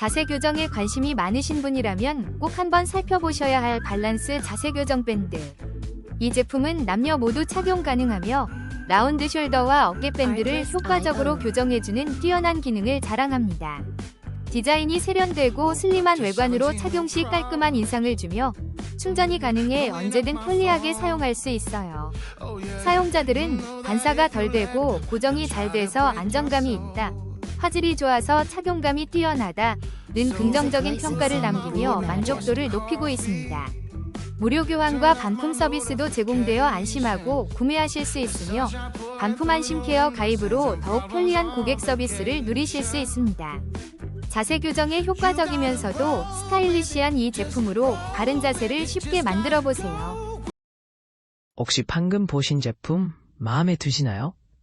자세 교정에 관심이 많으신 분이라면 꼭 한번 살펴보셔야 할 밸런스 자세 교정 밴드. 이 제품은 남녀 모두 착용 가능하며 라운드 숄더와 어깨 밴드를 효과적으로 교정해주는 뛰어난 기능을 자랑합니다. 디자인이 세련되고 슬림한 외관으로 착용 시 깔끔한 인상을 주며 충전이 가능해 언제든 편리하게 사용할 수 있어요. 사용자들은 반사가 덜 되고 고정이 잘 돼서 안정감이 있다. 화질이 좋아서 착용감이 뛰어나다. 는 긍정적인 평가를 남기며 만족도를 높이고 있습니다. 무료 교환과 반품 서비스도 제공되어 안심하고 구매하실 수 있으며 반품 안심 케어 가입으로 더욱 편리한 고객 서비스를 누리실 수 있습니다. 자세 교정에 효과적이면서도 스타일리시한 이 제품으로 바른 자세를 쉽게 만들어 보세요. 혹시 방금 보신 제품 마음에 드시나요?